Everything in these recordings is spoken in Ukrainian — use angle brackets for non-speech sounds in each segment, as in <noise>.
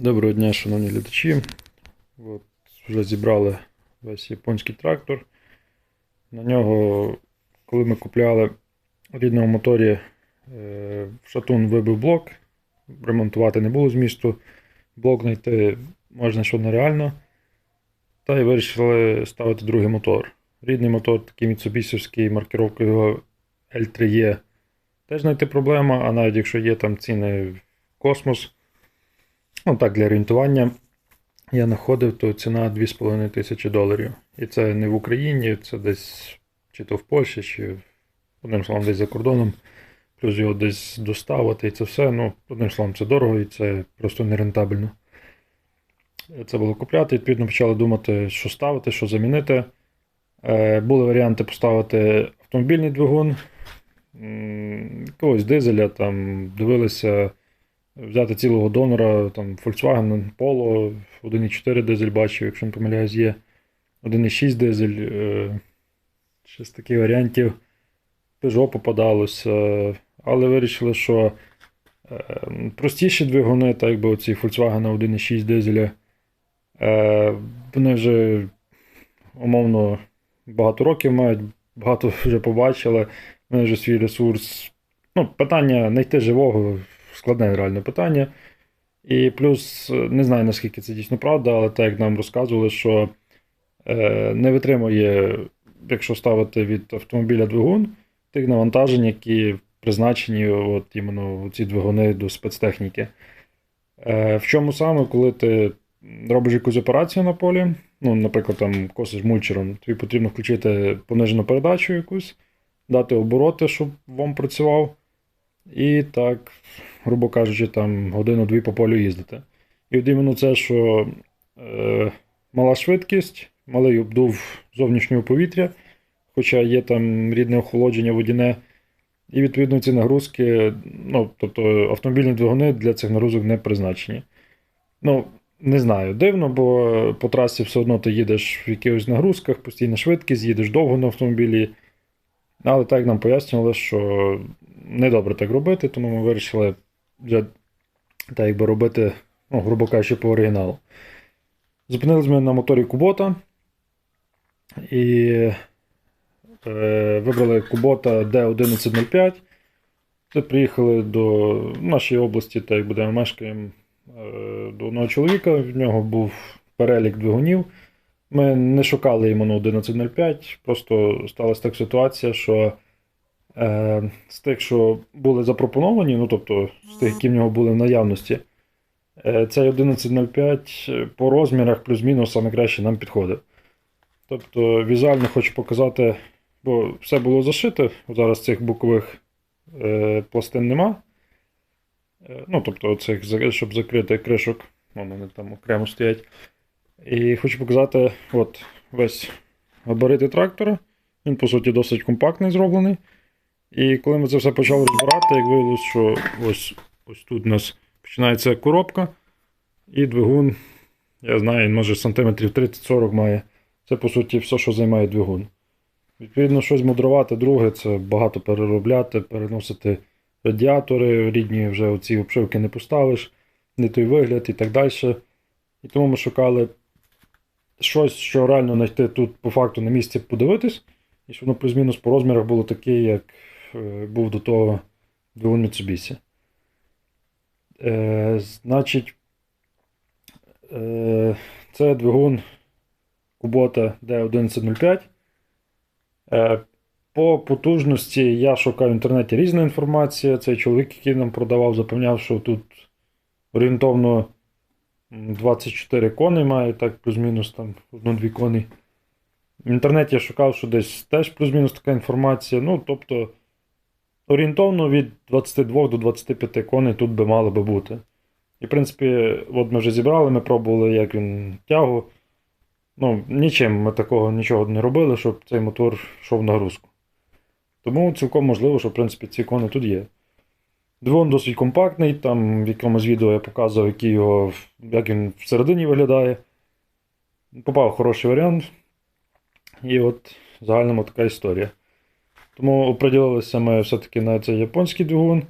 Доброго дня, шановні глядачі. От, вже зібрали весь японський трактор. На нього, коли ми купляли в рідному моторі, е, шатун вибив блок, ремонтувати не було змісту. Блок знайти можна що нереально. Та й вирішили ставити другий мотор. Рідний мотор, такий Mitsubishi, маркировка його L3E. Теж знайти проблема, а навіть якщо є там ціни в космос. Ну так, для орієнтування я знаходив, то ціна 2,5 тисячі доларів. І це не в Україні, це десь чи то в Польщі, чи одним словом, десь за кордоном. Плюс його десь доставити і це все. Ну, одним словом, це дорого і це просто нерентабельно. Це було купляти, відповідно, почали думати, що ставити, що замінити. Е, були варіанти поставити автомобільний двигун, якогось дизеля, там дивилися взяти цілого донора, там Volkswagen Polo, 1.4 дизель бачив, якщо не помиляюсь, є 1.6 дизель. е, Ще з таких варіантів Peugeot попадалось. е, Але вирішили, що е, простіші двигуни, так якби оці Volkswagen 1.6 дизеля, е, вони вже умовно багато років мають, багато <laughs> вже побачили, вони вже свій ресурс. Ну, питання знайти живого складне реальне питання. І плюс, е, не знаю наскільки це дійсно правда, але так як нам розказували, що е, не витримує, якщо ставити від автомобіля двигун, тих навантажень, які призначені от іменно ці двигуни до спецтехніки. Е, в чому саме, коли ти робиш якусь операцію на полі, ну, наприклад, там косиш мульчером, тобі потрібно включити понижену передачу якусь, дати обороти, щоб вам працював. І так, грубо кажучи, там годину-дві по полю їздити. І от іменно це, що е, мала швидкість, малий обдув зовнішнього повітря, хоча є там рідне охолодження водяне. І відповідно ці нагрузки, ну, тобто автомобільні двигуни для цих нагрузок не призначені. Ну, не знаю, дивно, бо по трасі все одно ти їдеш в якихось нагрузках, постійна швидкість, їдеш довго на автомобілі. Але так нам пояснювали, що недобре так робити, тому ми вирішили вже так якби робити, ну, грубо кажучи, по оригіналу. Зупинились ми на моторі Кубота і е, вибрали Кубота D1105. Це приїхали до нашої області, так як будемо мешкаємо е, до одного чоловіка. В нього був перелік двигунів. Ми не шукали йому на 11.05, просто сталася так ситуація, що з тих, що були запропоновані, ну тобто з тих, які в нього були в наявності, е, цей 11.05 по розмірах плюс-мінус саме краще нам підходив. Тобто візуально хочу показати, бо все було зашите, зараз цих бокових е, пластин нема. Е, ну, тобто, цих, щоб закрити кришок, вони там окремо стоять. І хочу показати от, весь габарити трактора. Він, по суті, досить компактний зроблений. І коли ми це все почали розбирати, як виявилось, що ось, ось тут у нас починається коробка, і двигун, я знаю, він може сантиметрів 30-40 має. Це, по суті, все, що займає двигун. Відповідно, щось мудрувати, друге, це багато переробляти, переносити радіатори, рідні вже оці обшивки не поставиш, не той вигляд і так далі. І тому ми шукали щось, що реально знайти тут по факту на місці подивитись, і щоб воно плюс-мінус по розмірах було таке, як був до того двигун Mitsubishi. Е, значить, е, це двигун Kubota D1105. Е, по потужності я шукав в інтернеті різну інформацію. Цей чоловік, який нам продавав, запевняв, що тут орієнтовно 24 кони має, так плюс-мінус там одну-дві кони. В інтернеті я шукав, що десь теж плюс-мінус така інформація. Ну, тобто, орієнтовно від 22 до 25 коней тут би мало би бути. І, в принципі, от ми вже зібрали, ми пробували, як він тягу. Ну, нічим ми такого нічого не робили, щоб цей мотор йшов в нагрузку. Тому цілком можливо, що в принципі ці кони тут є. Двигун досить компактний, там в якомусь відео я показував, який його, як він всередині виглядає. Попав хороший варіант. І от загальному така історія. Тому оприділилися ми все-таки на цей японський двигун.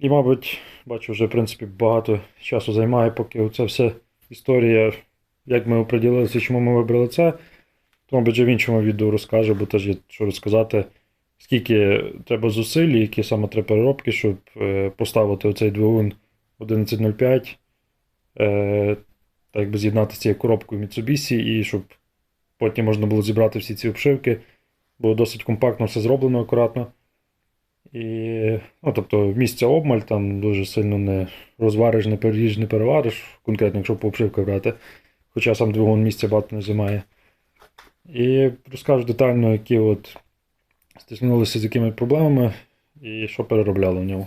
І, мабуть, бачу, вже в принципі багато часу займає, поки це все історія, як ми оприділилися, чому ми вибрали це. То, мабуть, вже в іншому відео розкажу, бо теж є що розказати, скільки треба зусиль, які саме треба переробки, щоб е, поставити оцей двигун 1105, е, так якби з'єднати з цією коробкою Mitsubishi, і щоб потім можна було зібрати всі ці обшивки. Було досить компактно все зроблено акуратно. І, ну, тобто, місця обмаль, там дуже сильно не розвариш, не переріж, не перевариш, конкретно, якщо по обшивку брати. Хоча сам двигун місця багато не займає. І розкажу детально, які от стиснулися з якими проблемами і що переробляли в ньому.